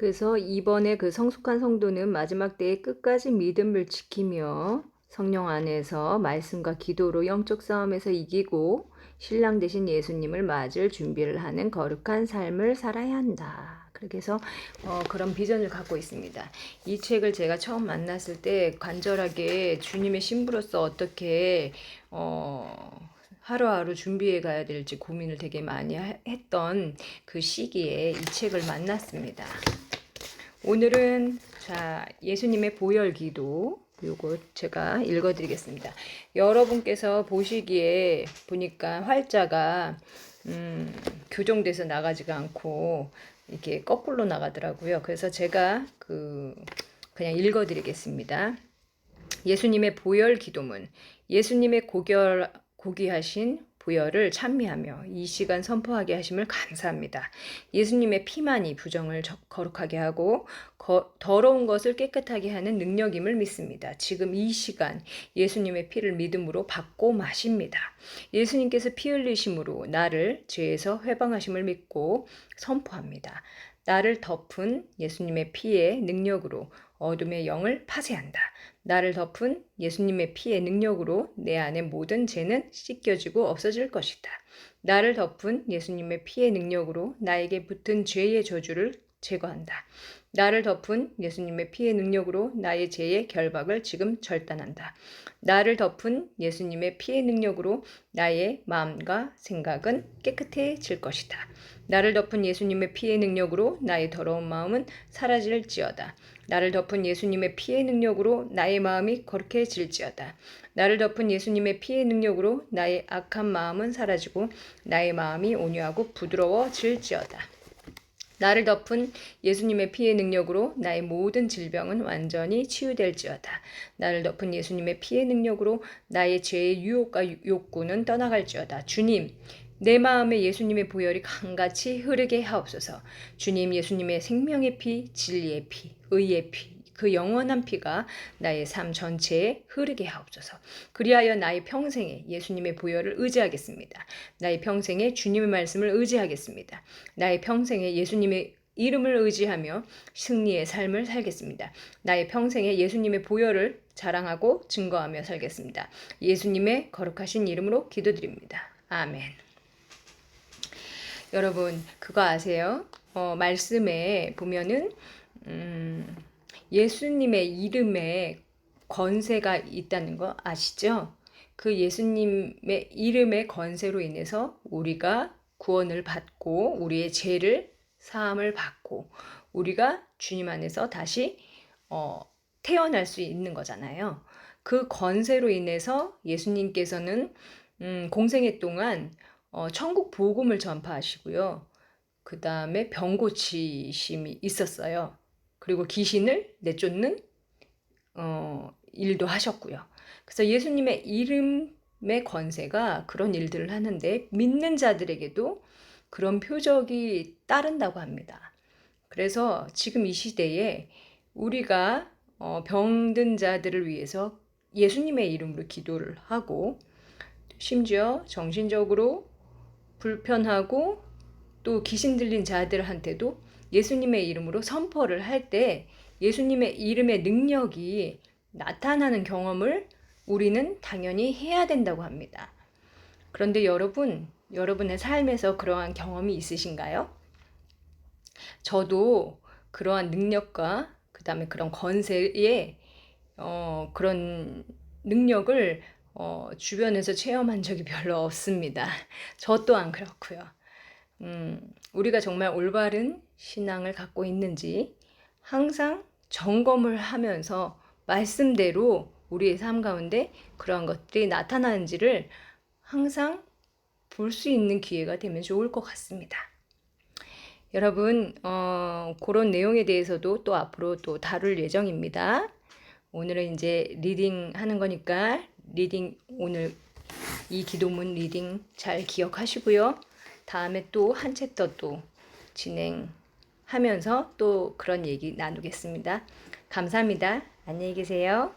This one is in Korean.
그래서 이번에 그 성숙한 성도는 마지막 때에 끝까지 믿음을 지키며 성령 안에서 말씀과 기도로 영적 싸움에서 이기고 신랑 되신 예수님을 맞을 준비를 하는 거룩한 삶을 살아야 한다. 해서 어, 그런 비전을 갖고 있습니다. 이 책을 제가 처음 만났을 때 간절하게 주님의 신부로서 어떻게 어, 하루하루 준비해 가야 될지 고민을 되게 많이 하- 했던 그 시기에 이 책을 만났습니다. 오늘은 자 예수님의 보혈 기도 요거 제가 읽어드리겠습니다. 여러분께서 보시기에 보니까 활자가 음, 교정돼서 나가지가 않고 이렇게 거꾸로 나가더라고요. 그래서 제가 그 그냥 읽어드리겠습니다. 예수님의 보혈 기도문, 예수님의 고결 고귀하신 보혈을 찬미하며 이 시간 선포하게 하심을 감사합니다. 예수님의 피만이 부정을 저- 거룩하게 하고 거- 더러운 것을 깨끗하게 하는 능력임을 믿습니다. 지금 이 시간 예수님의 피를 믿음으로 받고 마십니다. 예수님께서 피 흘리심으로 나를 죄에서 회방하심을 믿고 선포합니다. 나를 덮은 예수님의 피의 능력으로 어둠의 영을 파쇄한다. 나를 덮은 예수님의 피의 능력으로 내 안의 모든 죄는 씻겨지고 없어질 것이다. 나를 덮은 예수님의 피의 능력으로 나에게 붙은 죄의 저주를 제거한다. 나를 덮은 예수님의 피의 능력으로 나의 죄의 결박을 지금 절단한다. 나를 덮은 예수님의 피의 능력으로 나의 마음과 생각은 깨끗해질 것이다. 나를 덮은 예수님의 피의 능력으로 나의 더러운 마음은 사라질지어다. 나를 덮은 예수님의 피의 능력으로 나의 마음이 거룩해질지어다. 나를 덮은 예수님의 피의 능력으로 나의 악한 마음은 사라지고 나의 마음이 온유하고 부드러워질지어다. 나를 덮은 예수님의 피의 능력으로 나의 모든 질병은 완전히 치유될지어다. 나를 덮은 예수님의 피의 능력으로 나의 죄의 유혹과 욕구는 떠나갈지어다. 주님, 내 마음에 예수님의 보혈이 강같이 흐르게 하옵소서. 주님, 예수님의 생명의 피, 진리의 피, 의의 피, 그 영원한 피가 나의 삶 전체에 흐르게 하옵소서. 그리하여 나의 평생에 예수님의 보혈을 의지하겠습니다. 나의 평생에 주님의 말씀을 의지하겠습니다. 나의 평생에 예수님의 이름을 의지하며 승리의 삶을 살겠습니다. 나의 평생에 예수님의 보혈을 자랑하고 증거하며 살겠습니다. 예수님의 거룩하신 이름으로 기도드립니다. 아멘. 여러분 그거 아세요? 어, 말씀에 보면은 음, 예수님의 이름에 권세가 있다는 거 아시죠? 그 예수님의 이름의 권세로 인해서 우리가 구원을 받고 우리의 죄를 사함을 받고 우리가 주님 안에서 다시 어, 태어날 수 있는 거잖아요. 그 권세로 인해서 예수님께서는 음, 공생애 동안 어, 천국 복음을 전파하시고요. 그 다음에 병 고치심이 있었어요. 그리고 귀신을 내쫓는 어, 일도 하셨고요. 그래서 예수님의 이름의 권세가 그런 일들을 하는데 믿는 자들에게도 그런 표적이 따른다고 합니다. 그래서 지금 이 시대에 우리가 어, 병든 자들을 위해서 예수님의 이름으로 기도를 하고 심지어 정신적으로 불편하고 또 귀신 들린 자들한테도 예수님의 이름으로 선포를 할 때 예수님의 이름의 능력이 나타나는 경험을 우리는 당연히 해야 된다고 합니다. 그런데 여러분, 여러분의 삶에서 그러한 경험이 있으신가요? 저도 그러한 능력과 그 다음에 그런 권세의 어, 그런 능력을 어, 주변에서 체험한 적이 별로 없습니다. 저 또한 그렇고요. 음, 우리가 정말 올바른 신앙을 갖고 있는지 항상 점검을 하면서 말씀대로 우리의 삶 가운데 그러한 것들이 나타나는지를 항상 볼 수 있는 기회가 되면 좋을 것 같습니다. 여러분, 어, 그런 내용에 대해서도 또 앞으로 또 다룰 예정입니다. 오늘은 이제 리딩 하는 거니까 리딩 오늘 이 기도문 리딩 잘 기억하시고요. 다음에 또 한 챕터 또 진행하면서 또 그런 얘기 나누겠습니다. 감사합니다. 안녕히 계세요.